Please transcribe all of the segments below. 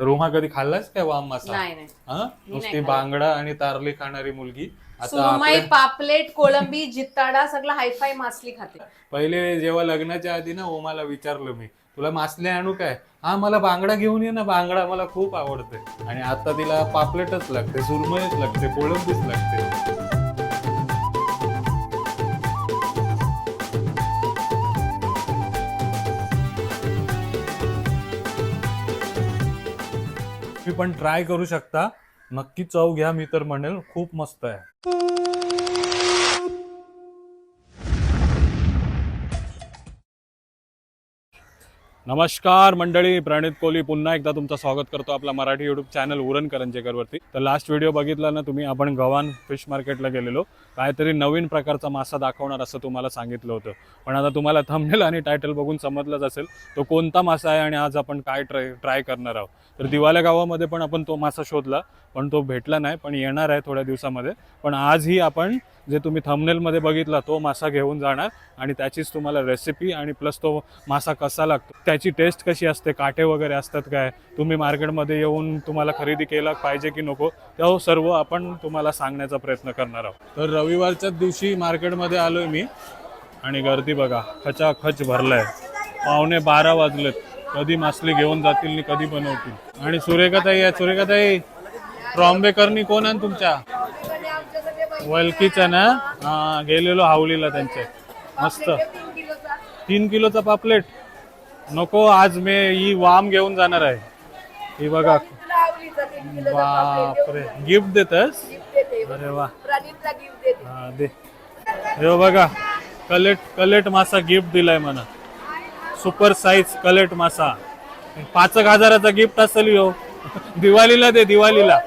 तर उमा कधी खाल्लास काय वाम मासा नाही नाही. हा? नाही नुसती खाल्ला. बांगडा आणि तारली खाणारी मुलगी. आता सुरमई आपल्या- पापलेट कोळंबी जित्ताडा सगळं हायफाय मासली खाते. पहिले जेव्हा लग्नाच्या आधी ना ओमाला विचारलं मी तुला मासले आणू काय? हा मला बांगडा घेऊन ये ना बांगडा मला खूप आवडते. आणि आता तिला पापलेटच लागते सुरमईच लागते कोळंबीच लागते. तुम्ही पण ट्राय करू शकता. नक्की चव घ्या मी तर म्हणेल खूप मस्त आहे. नमस्कार मंडळी प्रणित कोहली पुन्हा एकदा तुमचं स्वागत करतो आपला मराठी युट्यूब चॅनल उरण करंजेकरवरती. तर लास्ट व्हिडिओ बघितला ना तुम्ही आपण गव्हाण फिश मार्केटला गेलेलो. काहीतरी नवीन प्रकारचा मासा दाखवणार असं तुम्हाला सांगितलं होतं. पण आता तुम्हाला थंबनेल आणि टायटल बघून समजलंच असेल तो कोणता मासा आहे आणि आज आपण काय ट्राय ट्राय करणार आहोत. तर दिवाल्या गावामध्ये पण आपण तो मासा शोधला पण तो भेटला नाही पण येणार आहे थोड्या दिवसामध्ये. पण आजही आपण जे तुम्ही थंबनेलमध्ये बघितला तो मासा घेऊन जाणार आणि त्याचीच तुम्हाला रेसिपी आणि प्लस तो मासा कसा लागतो त्याची टेस्ट कशी असते काटे वगैरे असतात काय? तुम्ही मार्केटमध्ये येऊन तुम्हाला खरेदी केला पाहिजे की नको तो सर्व आपण तुम्हाला सांगण्याचा प्रयत्न करणार आहोत. तर रविवारच्याच दिवशी मार्केटमध्ये आलोय मी आणि गर्दी बघा खचाखच भरलाय. पावणे बारा वाजलेत. कधी मासली घेऊन जातील आणि कधी बनवतील. आणि सुरेखाताई आहे सुरेखाताई ट्रॉम्बेकरनी कोण आहे तुमच्या? वलकीचा ना? हा गेलेलो हावलीला त्यांचे. मस्त. तीन किलोचा पापलेट. नको आज मी ही वाम घेऊन जाणार आहे. ही बघा. बापरे. गिफ्ट देतस? अरे वा. हा दे. हे बघा. कलेट कलेट मासा गिफ्ट दिलाय मला सुपर साईज कलेट मासा. पाच एक हजाराचा गिफ्ट असेल हो दिवाळीला दे दिवाळीला.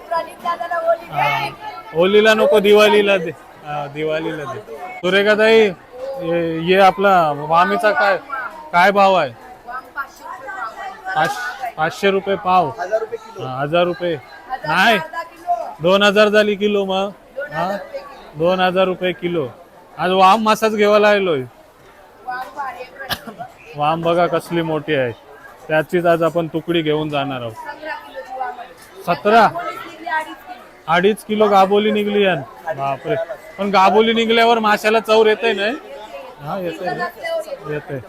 हा. होलीला नको दिवाळीला दे. हा, दिवाळीला दे. सुरेखाताई ये ये आपला वामीचा काय काय भाव आहे? पाच- पाचशे रुपये पाव. हा, हजार रुपये. नाही दोन हजार झाली किलो मग. हा दोन हजार रुपये किलो. आज वाम मासाच घेवायला आलोय. वाम बघा कसली मोठी आहे. त्याचीच आज आपण तुकडी घेऊन जाणार आहोत. सतरा. अडीच किलो गाबोली निघली यान. बापरे. पण गाबोली निघल्यावर माशाला चौर येते नाही? हा येते येते.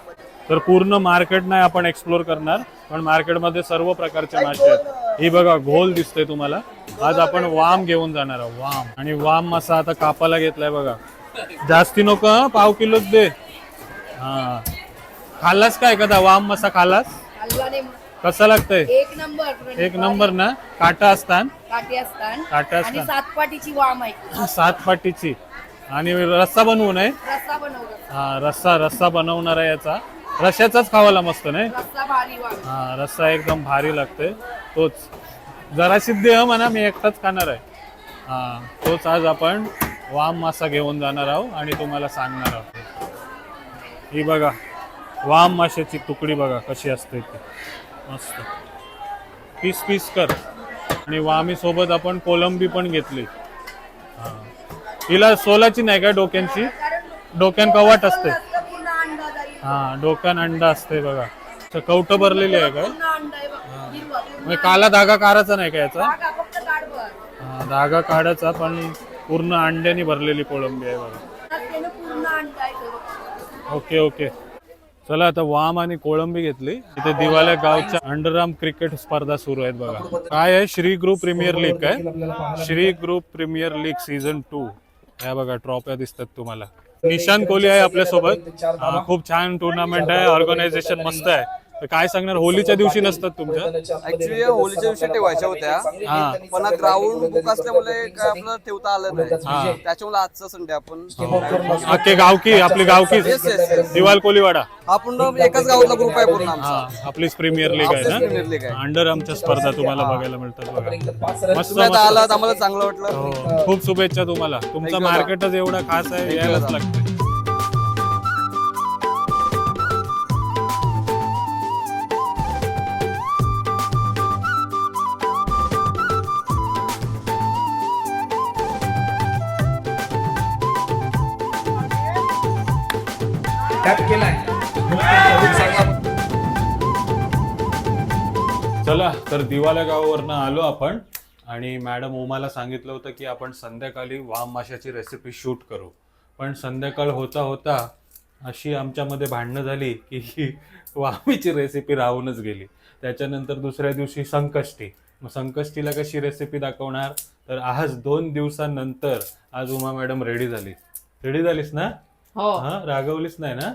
तर पूर्ण मार्केट नाही आपण एक्सप्लोर करणार पण मार्केटमध्ये सर्व प्रकारचे मासे आहेत. ही बघा घोल दिसतोय तुम्हाला. आज आपण वाम घेऊन जाणार आहोत वाम. आणि वाम मासा आता कापायला घेतलाय बघा. जास्ती नको पाव किलोच दे. हा. खाल्लास काय कदा वाम मासा खालास कसा लागतंय? एक नंबर एक नंबर ना? काटा असतान? काठी असतात काटा आणि असतान. सात पाटीची वाम आहे. सात पाटीची. आणि रस्सा बनवू नये रस्सा बनवला हा रस्सा रस्सा बनवणार आहे याचा. रश्याचाच खावाला मस्त नाही? रस्सा भारी वाम. हा रस्सा एकदम भारी लागते तोच. जरा सिद्धी ह म्हणा मी एकटाच खाणार आहे. हा तोच आज आपण वाम मासा घेऊन जाणार आहोत आणि तुम्हाला सांगणार आहोत. ही बघा वाम माशाची तुकडी बघा कशी असते ती. मस्त. पीस पीस कर. आणि वामी सोबत आपण कोलंबी पण घेतली. हिला सोलाची नाही का डोक्यांची? डोक्यान कवाट असते. हा डोक्यान अंडा असते बघा. तर कवटं भरलेली आहे पूर्ण म्हणजे काला धागा काढायचा नाही का याचा? धागा काढायचा पण पूर्ण अंड्यानी भरलेली कोळंबी आहे बघ. Okay okay. चला आता वाम आणि कोळंबी घेतली. इथे दिवाल्या गावच्या अंडरआर्म क्रिकेट स्पर्धा सुरू आहेत बघा. काय आहे? श्री ग्रुप प्रीमियर लीग काय? Shri group premier league season two या बघा ट्रॉफ्या दिसतात तुम्हाला. निशांत कोहली आहे आपल्यासोबत. खूप छान टुर्नामेंट आहे. ऑर्गनायझेशन मस्त आहे. तर काय सांगणार? होलीच्या दिवशी नसतात तुमच्या? ऍक्च्युली होलीच्या दिवशी ठेवायच्या होत्या. हा. पण ग्राउंड बुक असल्यामुळे काय आपलं ठेवता आलं हा. नाही त्याच्यामुळे आजचा संडे आपण अख्खे गावकी आपली गावकीच Yes, yes, yes. दिवाल कोलीवाडा. आपण एकाच गावातला ग्रुप आहे पूर्ण आमचा. हा आपलीच प्रीमियर लीग आहे आपलीच Premier League ना आहे. अंडर आमच्या स्पर्धा तुम्हाला बघायला मिळतात बघा. मस्त तुम्ही आता मस्त. आलात आम्हाला चांगलं वाटलं. हो, खूप शुभेच्छा तुम्हाला. तुमचं मार्केटच एवढं खास आहे यायलाच लागतं त्यात चला तर दिवाला गावावरनं आलो आपण. आणि मॅडम उमाला सांगितलं होतं की आपण संध्याकाळी वाम माशाची रेसिपी शूट करू. पण संध्याकाळ होता होता अशी आमच्यामध्ये भांडणं झाली की ही वामीची रेसिपी राहूनच गेली. त्याच्यानंतर दुसऱ्या दिवशी संकष्टी. मग संकष्टीला कशी रेसिपी दाखवणार? तर आज दोन दिवसानंतर आज उमा मॅडम रेडी झाली. रेडी झालीस ना? हो हा रागवलीच नाही ना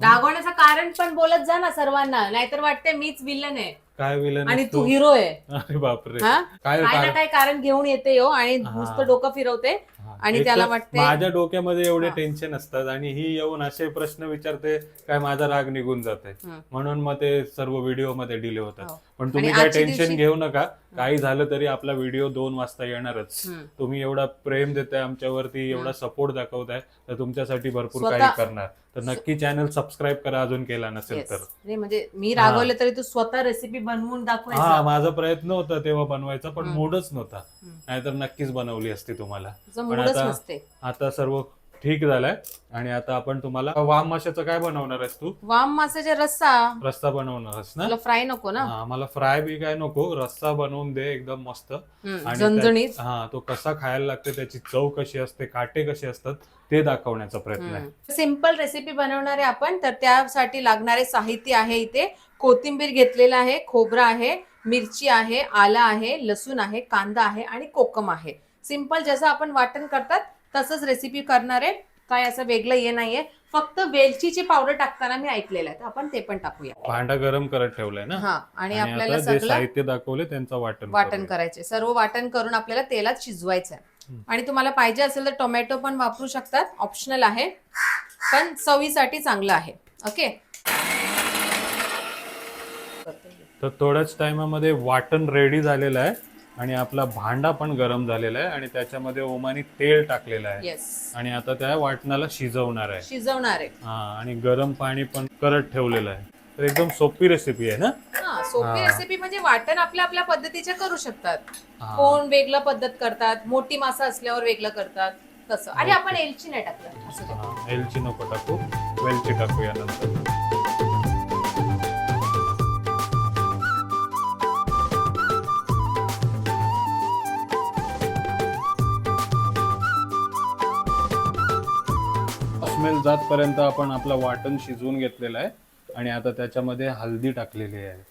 रागवण्याचं कारण पण बोलत जा ना सर्वांना नाहीतर वाटते मीच विलन आहे काय विलन आणि तू हिरो आहे अरे बापरे हा? काय काय ना काय काय कारण घेऊन येते हो आणि हा. नुसतं डोकं फिरवते हा. आणि एक त्याला तर वाटते- माझ्या डोक्यामध्ये एवढे हा. टेन्शन असतात आणि ही येऊन असे प्रश्न विचारते काय माझा राग निघून जाते. म्हणून मग ते सर्व व्हिडिओमध्ये डिले होतात हो. पण तुम्ही काय टेन्शन घेऊ नका. काही झालं तरी आपला व्हिडिओ दोन वाजता येणारच. तुम्ही एवढा प्रेम देताय आमच्यावरती एवढा सपोर्ट दाखवताय तर तुमच्यासाठी भरपूर काही करणार. तर नक्की चॅनल सबस्क्राईब करा अजून केला नसेल. तर. म्हणजे मी रागवले तरी तू स्वतः रेसिपी बनवून हा दाखवायचा माझा प्रयत्न होता तेव्हा बनवायचा पण. मूडच नव्हता. नाहीतर नक्कीच बनवली असती तुम्हाला. पण आता- आता सर्व ठीक झालंय. आणि आता आपण तुम्हाला वाम माशाचं काय बनवणार आहेस तू? वाम मासाचा रस्सा. रस्सा बनवणार आहेस ना? तुला फ्राय नको ना? हा मला फ्राय बी काय नको. रस्सा बनवून दे एकदम मस्त. हम्म, आणि झणझणीत. हा तो कसा खायला लागते त्याची चव कशी असते काटे कसे असतात ते दाखवण्याचा प्रयत्न आहे. सिंपल रेसिपी बनवणार आहे आपण तर त्यासाठी लागणारे साहित्य आहे इथे. कोथिंबीर घेतलेला आहे खोबरं आहे मिरची आहे आला आहे लसूण आहे कांदा आहे आणि कोकम आहे. सिंपल जसं आपण वाटण करतात तसंच रेसिपी करणार आहे. काय असं वेगळं ये नाहीये. फक्त वेलचीची पावडर टाकताना मी ऐकलेलं आहे. तर आपण ते पण टाकूया. भांडा गरम करत ठेवलाय ना? हा आणि आणि आपल्याला आता जे सगळं साहित्य दाखवले त्यांचं वाटण वाटण करूया. करायचे सर्व वाटण करून आपल्याला तेलात शिजवायचं आहे हम्म. आणि तुम्हाला पाहिजे असेल तर टोमॅटो पण वापरू शकतात. ऑप्शनल आहे. पण चवीसाठी चांगलं आहे. ओके तर थोड्याच टायमामध्ये वाटण रेडी झालेलं आहे. आणि आपला भांडा पण गरम झालेला आहे आणि त्याच्यामध्ये ओमानी तेल टाकलेलं आहे. आणि आता त्या वाटणाला शिजवणार आहे. शिजवणार आहे. हा आणि गरम पाणी पण करत ठेवलेलं आहे. तर एकदम सोपी रेसिपी आहे ना? हा सोपी. रेसिपी म्हणजे वाटण आपल्या आपल्या पद्धतीच्या करू शकतात. कोण वेगळं पद्धत करतात मोठी मासा असल्यावर वेगळं करतात तसं. आणि आपण एलची नाही टाकलं. एलची नको टाकू. वेलची टाकूया नंतर. जातपर्यंत आपण आपलं वाटण शिजवून घेतलेलं आहे आणि आता त्याच्यामध्ये हल्दी टाकलेली आहे.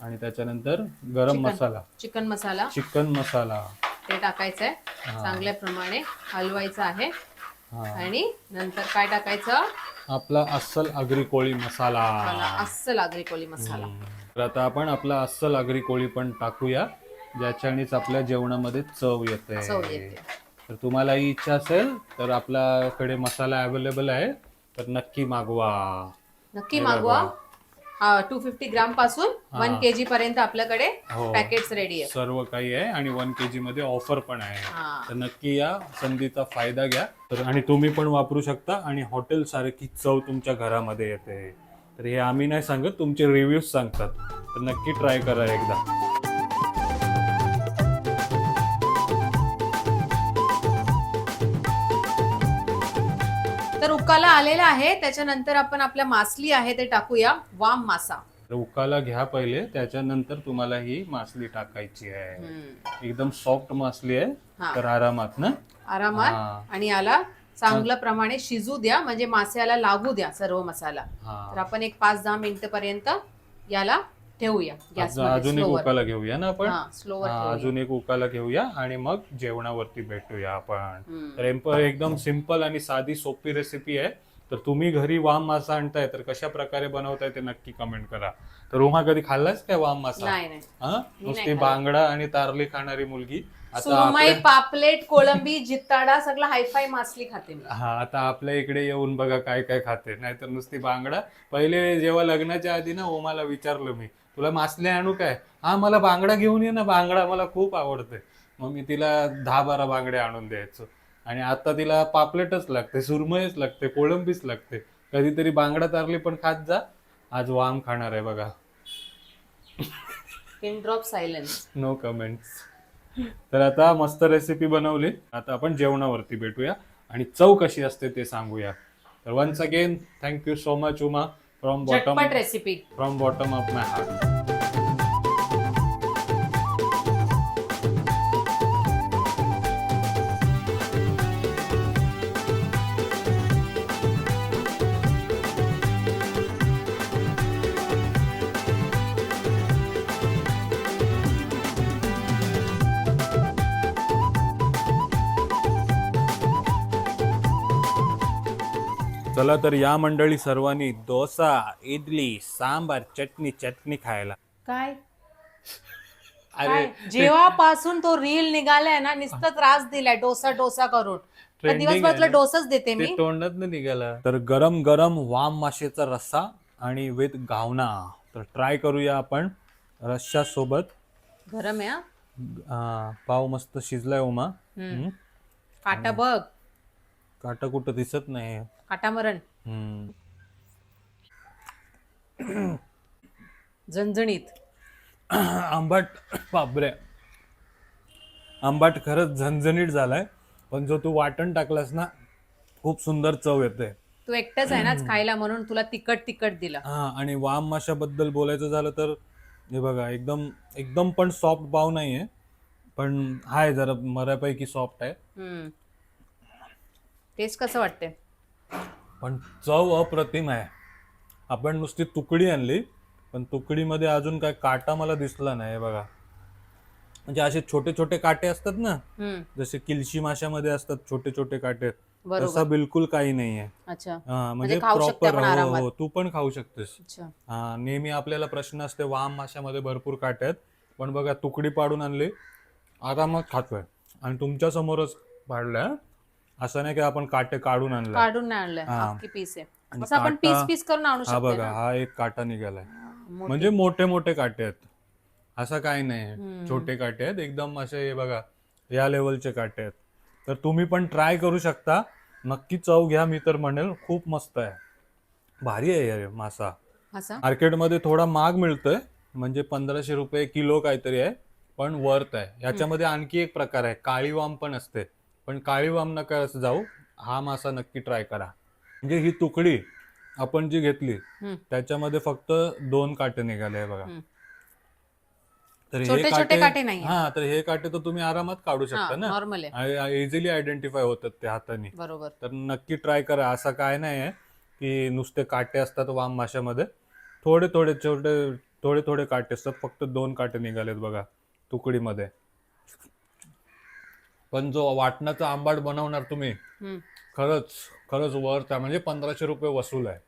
आणि त्याच्यानंतर गरम chicken. Masala. Chicken masala. Chicken masala. ते टाकायचं आहे हा. चांगल्या प्रमाणे हलवायचं आहे. हा. आणि नंतर काय टाकायचं? आपला अस्सल आगरी कोळी मसाला. मला अस्सल आगरी कोळी मसाला. तर आता आपण आपला अस्सल आगरी कोळी पण टाकूया ज्याच्यानेच आपल्या जेवणामध्ये चव येते. चव येते. तर तुम्हाला ही इच्छा असेल तर आपल्याकडे मसाला अवेलेबल आहे. तर नक्की मागवा. नक्की हे मागवा टू फिफ्टी ग्रामपासून हा. वन के जी पर्यंत आपल्याकडे हो. पॅकेट्स रेडी आहे सर्व काही आहे आणि वन के जी मध्ये ऑफर पण आहे. हा. तर नक्की या संधीचा फायदा घ्या. तर आणि तुम्ही पण वापरू शकता आणि हॉटेल सारखी चव तुमच्या घरामध्ये येते. तर हे आम्ही नाही सांगत तुमचे रिव्ह्यूज सांगतात. तर नक्की ट्राय करा एकदा. उकाला आलेला आहे. त्याच्यानंतर आपण आपल्या मासली आहे ते टाकूया. वाम मासा. तर उकाला घ्या पहिले. त्याच्यानंतर तुम्हाला ही मासली टाकायची आहे. एकदम सॉफ्ट मासली आहे. हा. तर आरामात ना? आरामात. आणि याला चांगल्या प्रमाणे शिजू द्या. म्हणजे मास्याला लागू द्या सर्व मसाला. तर हा आपण एक पाच दहा मिनिट पर्यंत याला ठेवूया. अजून एक उकाला घेऊया ना आपण? हा, अजून एक उकाला घेऊया आणि मग जेवणावरती भेटूया आपण. हम्म. तर एकदम सिंपल आणि साधी सोपी रेसिपी आहे. तर तुम्ही घरी वाम मासा आणताय तर कशा प्रकारे बनवताय ते नक्की कमेंट करा. तर उमा कधी खाल्लाच काय वाम मासा? नाही नाही. हा? नाही नुसती खाल्ला. बांगडा आणि तारली खाणारी मुलगी. आता सुरमई आपल्या- पापलेट कोळंबी जित्ताडा सगळं हायफाय मासली खाते मी. हा आता आपल्या इकडे येऊन बघा काय काय खाते. नाहीतर नुसती बांगडा. पहिले जेव्हा लग्नाच्या आधी ना ओमाला विचारलं मी तुला मासले आणू काय? हा मला बांगडा घेऊन ये ना बांगडा मला खूप आवडते. मग मी तिला दहा बारा बांगडे आणून द्यायचो. आणि आता तिला पापलेटच लागते सुरमईच लागते कोळंबीच लागते. कधीतरी बांगडा तारली पण खात जा. आज वाम खाणार आहे बघा. Pin drop silence no comments तर आता मस्त रेसिपी बनवली. आता आपण जेवणावरती भेटूया. आणि चव कशी असते ते सांगूया. तर once again thank you so much Uma. From bottom recipe from bottom of my heart चला तर या मंडळी सर्वांनी डोसा इडली सांबार चटणी चटणी खायला. काय? अरे जेव्हापासून तो रील निघालाय ना नुसतं त्रास दिलाय डोसा डोसा करून. तर Trending आहे दिवसभरातला ना. डोसाच देते मी. तोंडात निघाला. तर गरम गरम वाम माशेचा रस्सा आणि विथ घावना. तर ट्राय करूया आपण रश्श्या सोबत. गरम आहे हा. आ, पाव मस्त शिजलाय उमा. हम्म. हम्म. काटा बघ. काटा कुठं दिसत नाही. काटा मरण हम्म. झणझणीत. आंबाट बापरे. आंबाट खरंच झणझणीत झालाय. पण जो तू वाटण टाकलास ना खूप सुंदर चव येते. तू एकटाच आहे ना खायला म्हणून तुला तिखट तिखट दिलं. हा आणि वाम माशाबद्दल बोलायचं झालं तर हे बघा एकदम एकदम पण सॉफ्ट पाव नाहीये. पण आहे जरा बऱ्यापैकी सॉफ्ट आहे. टेस्ट कसं वाटते पण चव अप्रतिम आहे. आपण नुसती तुकडी आणली पण तुकडीमध्ये अजून काय काटा मला दिसला नाही बघा. म्हणजे असे छोटे छोटे काटे असतात ना हम्म, जसे किलशी माशामध्ये असतात छोटे छोटे काटे तसा बरोबर बिलकुल काही नाहीये अच्छा. हा म्हणजे खाऊ शकते प्रॉपर आपण हो आरामात. हो तू पण खाऊ शकतेस. अच्छा. हा नेहमी आपल्याला प्रश्न असते वाम माशामध्ये भरपूर काटे आहेत. पण बघा तुकडी पाडून आणली. आरामात खातोय. आणि तुमच्या समोरच पाडलंय. असं नाही की आपण काटे काढून आणलं. काढून नाही आणलंय हा. अख्खी पीस आहे. आणि असं आपण पीस काटा- पीस करून आणू हा शकतो बघा ना. हा एक काटा निघालाय. मोठी. म्हणजे मोठे मोठे काटे आहेत. असं काही नाही. छोटे काटे आहेत. एकदम असे हे बघा या लेवलचे काटे आहेत. तर तुम्ही पण ट्राय करू शकता. नक्की चव घ्या मी तर म्हणेल. खूप मस्त आहे. भारी आहे यार मासा. असा मार्केटमध्ये थोडा महाग मिळतोय. म्हणजे पंधराशे रुपये किलो काहीतरी आहे. पण वर्थ आहे. याच्यामध्ये आणखी एक प्रकार आहे. काळी वाम पण असते. पण काळी वाम नका असं जाऊ. हा मासा नक्की ट्राय करा. म्हणजे ही तुकडी आपण जी घेतली. त्याच्यामध्ये फक्त दोन काटे निघाले बघा. तर छोटे छोटे काटे. हा तर हे काटे तर तुम्ही आरामात काढू शकता ना. नॉर्मल आहे. इझिली आयडेंटिफाय होतात ते हाताने. बरोबर. तर नक्की ट्राय करा. असं काय नाही आहे की नुसते काटे असतात वाम माशामध्ये. थोडे थोडे छोटे थोडे थोडे काटे असतात. फक्त दोन काटे निघालेत बघा तुकडीमध्ये. पण जो वाटणाचा आंबाट बनवणार तुम्ही. खरंच खरंच वर्थ आहे. म्हणजे पंधराशे रुपये वसूल आहे.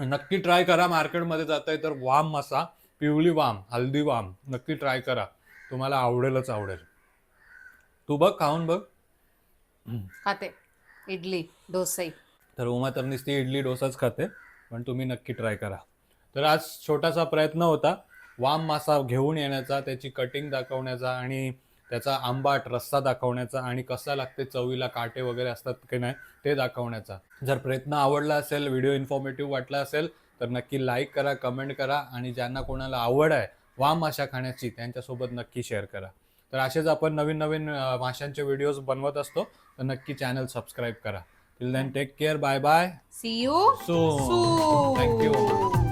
नक्की ट्राय करा. मार्केटमध्ये जाताय तर वाम मासा पिवळी वाम हल्दी वाम नक्की ट्राय करा. तुम्हाला आवडेलच आवडेल. तू बघ खाऊन बघ. खाते. इडली डोसाई. तर उमा तर नुसती इडली डोसाच खाते पण तुम्ही नक्की ट्राय करा. तर आज छोटासा प्रयत्न होता. वाम मासा घेऊन येण्याचा त्याची कटिंग दाखवण्याचा आणि त्याचा आंबाट रस्सा दाखवण्याचा आणि कसा लागते चवीला काटे वगैरे असतात की नाही ते दाखवण्याचा. जर प्रयत्न आवडला असेल व्हिडिओ इन्फॉर्मेटिव्ह वाटला असेल तर नक्की लाईक करा कमेंट करा आणि ज्यांना कोणाला आवड आहे वाम माशा खाण्याची त्यांच्यासोबत नक्की शेअर करा. तर असेच आपण नवीन नवीन माशांचे व्हिडिओज बनवत असतो तर नक्की चॅनल सबस्क्राईब करा. Till then take care bye bye see you. Thank you.